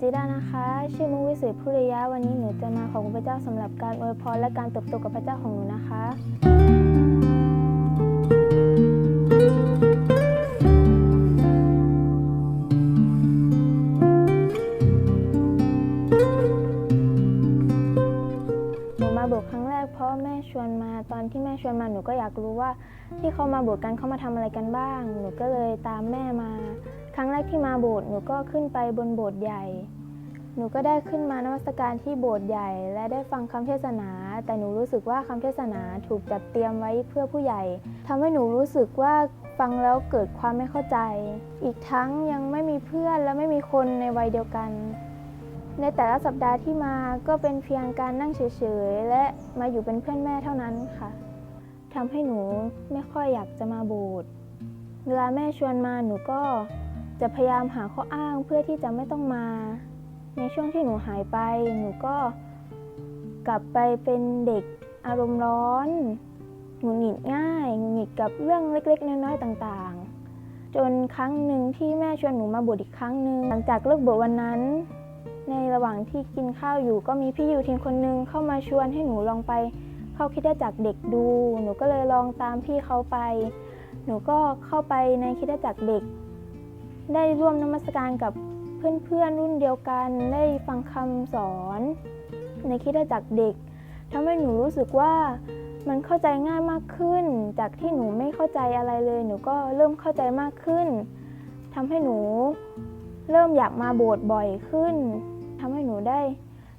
จีด้านะคะ ชื่อมุกวิเศษพุริยะวันนี้หนูจะมาขอบคุณพระเจ้าสำหรับการอวยพรและการเติบโตกับพระเจ้าของหนูนะคะหนูมาบสถ์ครั้งแรกเพราะแม่ชวนมาตอนที่แม่ชวนมาหนูก็อยากรู้ว่าที่เขามาบสถ์กันเขามาทำอะไรกันบ้าง หนูก็เลยตามแม่มา ครั้งแรกที่มาโบสถ์หนูก็ขึ้นไปบนโบสถ์ใหญ่ หนูก็ได้ขึ้นมานมัสการที่โบสถ์ใหญ่ และได้ฟังคำเทศนา แต่หนูรู้สึกว่าคำเทศนาถูกจัดเตรียมไว้เพื่อผู้ใหญ่ทำให้หนูรู้สึกว่าฟังแล้วเกิดความไม่เข้าใจ อีกทั้งยังไม่มีเพื่อนและไม่มีคนในวัยเดียวกัน ในแต่ละสัปดาห์ที่มาก็เป็นเพียงการนั่งเฉยๆ และมาอยู่เป็นเพื่อนแม่เท่านั้นค่ะทำให้หนูไม่ค่อยอยากจะมาโบสถ์เวลาแม่ชวนมาหนูก็ จะพยายามหาข้ออ้างเพื่อที่จะไม่ต้องมา ในช่วงที่หนูหายไป หนูก็กลับไปเป็นเด็กอารมณ์ร้อนหงุดหงิดง่ายหงุดหงิดกับเรื่องเล็ก ๆ น้อยๆต่างๆ จนครั้งหนึ่งที่แม่ชวนหนูมาบวชอีกครั้งหนึ่งหลังจากเลิกบวชวันนั้น ในระหว่างที่กินข้าวอยู่ก็มีพี่ยูทีมคนนึงเข้ามาชวนให้หนูลองไปเข้าคิดจักรเด็กดู หนูก็เลยลองตามพี่เขาไป หนูก็เข้าไปในคิดจักรเด็ก ได้ร่วมนมัสการกับเพื่อนๆรุ่นเดียวกัน ได้ฟังคำสอน ในคิดจักเด็กทำให้หนูรู้สึกว่ามันเข้าใจง่ายมากขึ้น จากที่หนูไม่เข้าใจอะไรเลย หนูก็เริ่มเข้าใจมากขึ้นทำให้หนูเริ่มอยากมาโบสถ์บ่อยขึ้นทำให้หนูได้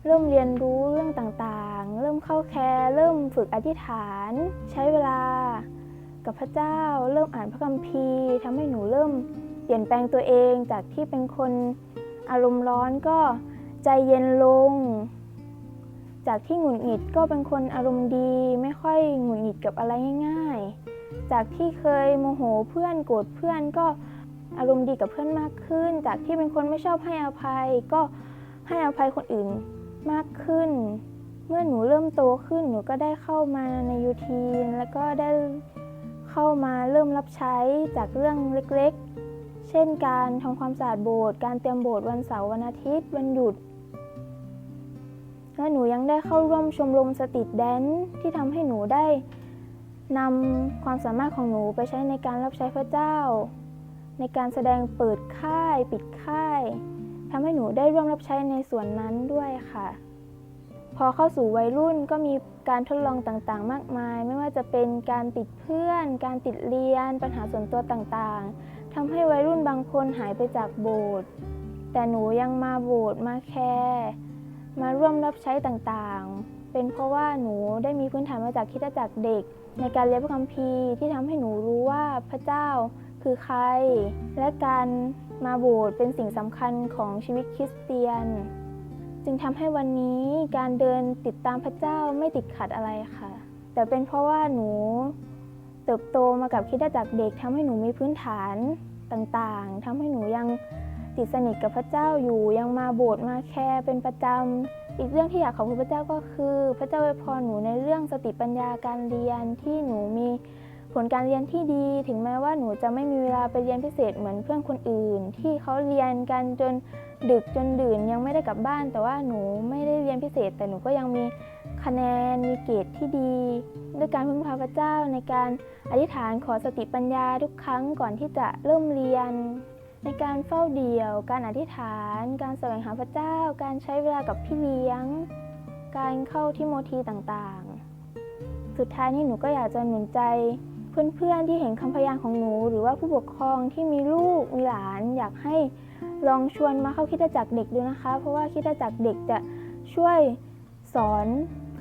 เริ่มเรียนรู้เรื่องต่างๆ เริ่มเข้าแคร์ เริ่มฝึกอธิษฐาน ใช้เวลา กับพระเจ้า เริ่มอ่านพระคัมภีร์ทำให้หนูเริ่ม เปลี่ยนแปลงตัวเองจากที่เป็นคนอารมณ์ร้อนก็ใจเย็นลง จากที่หงุดหงิดก็เป็นคนอารมณ์ดีไม่ค่อยหงุดหงิดกับอะไรง่าย ๆ จากที่เคยโมโหเพื่อนโกรธเพื่อนก็อารมณ์ดีกับเพื่อนมากขึ้น จากที่เป็นคนไม่ชอบให้อภัย ก็ให้อภัยคนอื่นมากขึ้น เมื่อหนูเริ่มโตขึ้นหนูก็ได้เข้ามาในยูทีนแล้วก็ได้เข้ามาเริ่มรับใช้จากเรื่องเล็กๆ เช่นการทำความสะอาดโบสถ์การเตรียมโบสถ์วันเสาร์วันอาทิตย์วันหยุด และหนูยังได้เข้าร่วมชมรมสตรีทแดนที่ทำให้หนูได้นำความสามารถของหนูไปใช้ในการรับใช้พระเจ้า ในการแสดงเปิดค่าย ปิดค่ายทำให้หนูได้ร่วมรับใช้ในส่วนนั้นด้วยค่ะ พอเข้าสู่วัยรุ่นก็มีการทดลองต่างๆ มากมาย ไม่ว่าจะเป็นการติดเพื่อน การติดเรียน ปัญหาส่วนตัวต่างๆ ทำให้วัยรุ่นบางคนหายไปจากโบสถ์แต่หนูยังมาโบสถ์มาแคร์มาร่วมรับใช้ต่างๆ เป็นเพราะว่าหนูได้มีพื้นฐานมาจากคิดจักรเด็ก ในการเรียนพระคัมภีร์ที่ทำให้หนูรู้ว่าพระเจ้าคือใคร และการมาโบสถ์เป็นสิ่งสำคัญของชีวิตคริสเตียน จึงทำให้วันนี้การเดินติดตามพระเจ้าไม่ติดขัดอะไรค่ะ แต่เป็นเพราะว่าหนู เติบโตมากับคิดจักเด็กทำให้หนูมีพื้นฐานต่างๆทำให้หนูยังติดสนิทกับพระเจ้าอยู่ยังมาโบสถ์มาแคร์เป็นประจำอีกเรื่องที่อยากขอบคุณพระเจ้าก็คือ พระเจ้าอวยพรหนูในเรื่องสติปัญญาการเรียนที่หนูมีผลการเรียนที่ดี ถึงแม้ว่าหนูจะไม่มีเวลาไปเรียนพิเศษเหมือนเพื่อนคนอื่น ที่เขาเรียนกันจนดึกจนดื่นยังไม่ได้กลับบ้าน แต่ว่าหนูไม่ได้เรียนพิเศษ แต่หนูก็ยังมี คะแนนมีเกรดที่ดี ด้วยการพึ่งพาพระเจ้าในการอธิษฐานขอสติปัญญาทุกครั้งก่อนที่จะเริ่มเรียน ในการเฝ้าเดี่ยว การอธิษฐาน การแสวงหาพระเจ้า การใช้เวลากับพี่เลี้ยง การเข้าที่โมทีต่างๆ สุดท้ายนี้หนูก็อยากจะหนุนใจ เพื่อนๆที่เห็นคำพยานของหนู หรือว่าผู้ปกครองที่มีลูกมีหลาน อยากให้ลองชวนมาเข้าคิดจักรเด็กดูนะคะ เพราะว่าคิดจักรเด็กจะช่วยสอน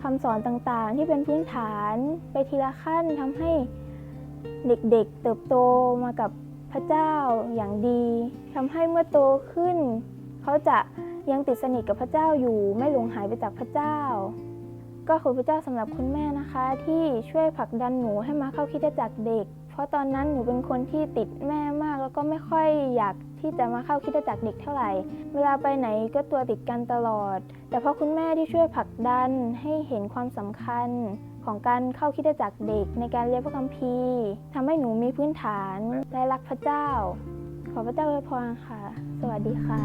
คำสอนต่างๆ ที่เป็นพื้นฐานไปทีละขั้นทำให้เด็กๆ เติบโตมากับพระเจ้าอย่างดีทำให้เมื่อโตขึ้น เขาจะยังติดสนิทกับพระเจ้าอยู่ ไม่หลงหายไปจากพระเจ้า ก็ขอบพระเจ้าสำหรับคุณแม่นะคะ ที่ช่วยผลักดันหนูให้มาเข้าคิดจักรเด็ก เพราะตอนนั้นหนูเป็นคนที่ติดแม่มาก แล้วก็ไม่ค่อยอยากที่จะมาเข้าคริดจักรเด็กเท่าไหร่ เวลาไปไหนก็ตัวติดกันตลอด แต่เพราะคุณแม่ที่ช่วยผลักดันให้เห็นความสำคัญของการเข้าคริดจักรเด็กในการเรียนพระคัมภีร์ทำให้หนูมีพื้นฐานและรักพระเจ้า ขอพระเจ้าอวยพรค่ะ สวัสดีค่ะ